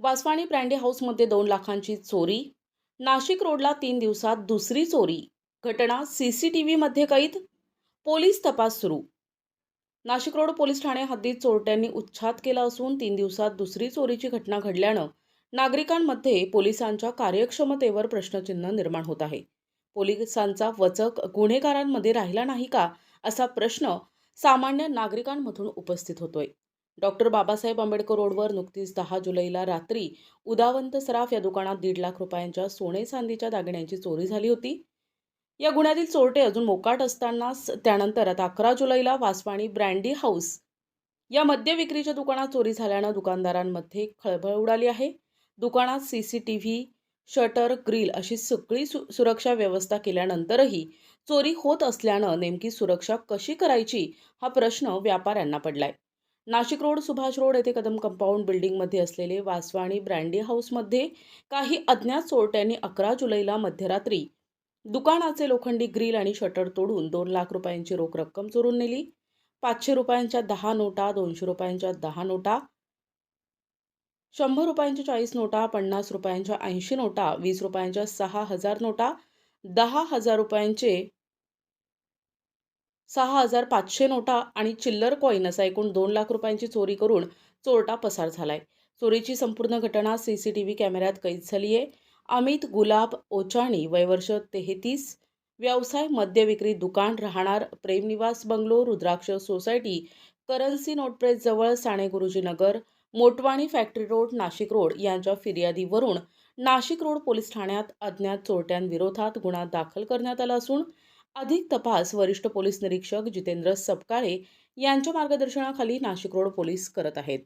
Vaswani brandy हाऊसमध्ये दोन लाखांची चोरी. नाशिक रोडला तीन दिवसात दुसरी चोरी. घटना सी सी टी व्हीमध्ये कैद. पोलीस तपास सुरू. नाशिक रोड पोलीस ठाणे हद्दीत चोरट्यांनी उच्छाद केला असून तीन दिवसात दुसरी चोरीची घटना घडल्यानं नागरिकांमध्ये पोलिसांच्या कार्यक्षमतेवर प्रश्नचिन्ह निर्माण होत आहे. पोलिसांचा वचक गुन्हेगारांमध्ये राहिला नाही का असा प्रश्न सामान्य नागरिकांमधून उपस्थित होतोय. डॉक्टर बाबासाहेब आंबेडकर रोडवर नुकतीच दहा जुलैला रात्री उदावंत सराफ या दुकानात दीड लाख रुपयांच्या सोने चांदीच्या दागिन्यांची चोरी झाली होती. या गुन्ह्यातील चोरटे अजून मोकाट असतानाच त्यानंतर आता अकरा जुलैला वासवाणी ब्रँडी हाऊस या मद्य विक्रीच्या दुकानात चोरी झाल्यानं दुकानदारांमध्ये खळबळ उडाली आहे. दुकानात C C T V shutter grill अशी सगळी सु सुरक्षा व्यवस्था केल्यानंतरही चोरी होत असल्यानं नेमकी सुरक्षा कशी करायची हा प्रश्न व्यापाऱ्यांना पडलाय. नाशिक रोड सुभाष रोड येथे कदम कंपाऊंड बिल्डिंगमध्ये असलेले वासवाणी ब्रँडी हाऊसमध्ये काही अज्ञात चोरट्यांनी अकरा जुलैला मध्यरात्री दुकानाचे लोखंडी ग्रिल आणि शटर तोडून दोन लाख रुपयांची रोख रक्कम चोरून नेली. पाचशे रुपयांच्या दहा नोटा दोनशे रुपयांच्या दहा नोटा शंभर रुपयांच्या चाळीस नोटा पन्नास रुपयांच्या ऐंशी नोटा वीस रुपयांच्या सहा हजार नोटा दहा हजार रुपयांचे सहा हजार पाचशे नोटा आणि चिल्लर कॉईन असा एकूण दोन लाख रुपयांची चोरी करून चोरटा पसार झालाय. चोरीची संपूर्ण घटना सी सी टी व्ही कॅमेऱ्यात कैद झाली आहे. अमित गुलाब ओचाणी वयवर्ष तेहतीस. व्यवसाय मद्य विक्री दुकान राहणार Premnivas bungalow Rudraksh society currency note press जवळ Sane Guruji Nagar Motwani factory road Nashik road यांच्या फिर्यादीवरून नाशिक रोड पोलीस ठाण्यात अज्ञात चोरट्यांविरोधात गुन्हा दाखल करण्यात आला असून अधिक तपास वरिष्ठ पोलीस निरीक्षक जितेंद्र सपकाळे यांच्या मार्गदर्शनाखाली नाशिक रोड पोलीस करत आहेत.